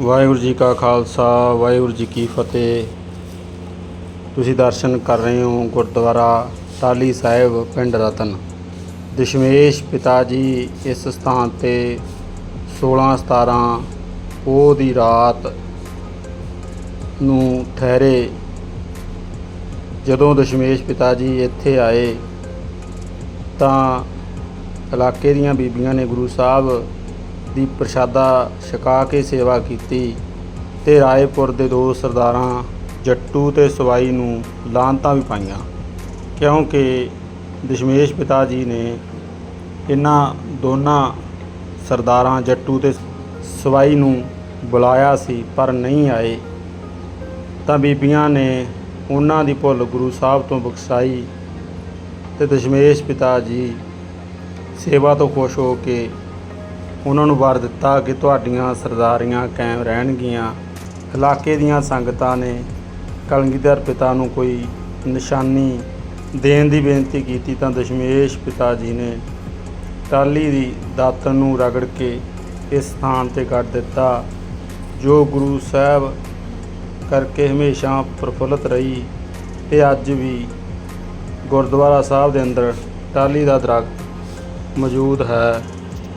ਵਾਹਿਗੁਰੂ ਜੀ ਕਾ ਖਾਲਸਾ, ਵਾਹਿਗੁਰੂ ਜੀ ਕੀ ਫਤਿਹ। ਤੁਸੀਂ ਦਰਸ਼ਨ ਕਰ ਰਹੇ ਹੋ ਗੁਰਦੁਆਰਾ ਟਾਲੀ ਸਾਹਿਬ, ਪਿੰਡ ਰਤਨ। ਦਸ਼ਮੇਸ਼ ਪਿਤਾ ਜੀ ਇਸ ਸਥਾਨ ਤੇ 16 17 ਉਹ ਦੀ ਰਾਤ ਨੂੰ ਠਹਿਰੇ। ਜਦੋਂ ਦਸ਼ਮੇਸ਼ ਪਿਤਾ ਜੀ ਇੱਥੇ ਆਏ, ਤਾਂ ਇਲਾਕੇ ਦੀਆਂ ਬੀਬੀਆਂ ਨੇ ਗੁਰੂ ਸਾਹਿਬ ਦੀ ਪ੍ਰਸ਼ਾਦਾ ਛਕਾ ਕੇ ਸੇਵਾ ਕੀਤੀ ਤੇ ਰਾਏਪੁਰ ਦੇ ਦੋ ਸਰਦਾਰਾਂ ਜੱਟੂ ਤੇ ਸਵਾਈ ਨੂੰ ਲਾਂਤਾਂ ਵੀ ਪਾਈਆਂ, ਕਿਉਂਕਿ ਦਸ਼ਮੇਸ਼ ਪਿਤਾ ਜੀ ਨੇ ਇਹਨਾਂ ਦੋਨਾਂ ਸਰਦਾਰਾਂ ਜੱਟੂ ਤੇ ਸਵਾਈ ਨੂੰ ਬੁਲਾਇਆ ਸੀ, ਪਰ ਨਹੀਂ ਆਏ। ਤਾਂ ਬੀਬੀਆਂ ਨੇ ਉਹਨਾਂ ਦੀ ਭੁੱਲ ਗੁਰੂ ਸਾਹਿਬ ਤੋਂ ਬਖਸ਼ਾਈ ਤੇ ਦਸ਼ਮੇਸ਼ ਪਿਤਾ ਜੀ ਸੇਵਾ ਤੋਂ ਖੁਸ਼ ਹੋ ਕੇ ਉਹਨਾਂ ਨੂੰ ਵਰ ਦਿੱਤਾ ਕਿ ਤੁਹਾਡੀਆਂ ਸਰਦਾਰੀਆਂ ਕਾਇਮ ਰਹਿਣਗੀਆਂ। ਇਲਾਕੇ ਦੀਆਂ ਸੰਗਤਾਂ ਨੇ ਕਲਗੀਧਰ ਪਿਤਾ ਨੂੰ ਕੋਈ ਨਿਸ਼ਾਨੀ ਦੇਣ ਦੀ ਬੇਨਤੀ ਕੀਤੀ ਤਾਂ ਦਸ਼ਮੇਸ਼ ਪਿਤਾ ਜੀ ਨੇ ਟਾਲੀ ਦੀ ਦਾਤਨ ਨੂੰ ਰਗੜ ਕੇ ਇਸ ਸਥਾਨ ਤੇ ਕੱਢ ਦਿੱਤਾ। ਜੋ ਗੁਰੂ ਸਾਹਿਬ ਕਰਕੇ ਹਮੇਸ਼ਾ ਪ੍ਰਫੁੱਲਤ ਰਹੀ ਤੇ ਅੱਜ ਵੀ ਗੁਰਦੁਆਰਾ ਸਾਹਿਬ ਦੇ ਅੰਦਰ ਟਾਲੀ ਦਾ ਦਰਖਤ ਮੌਜੂਦ ਹੈ।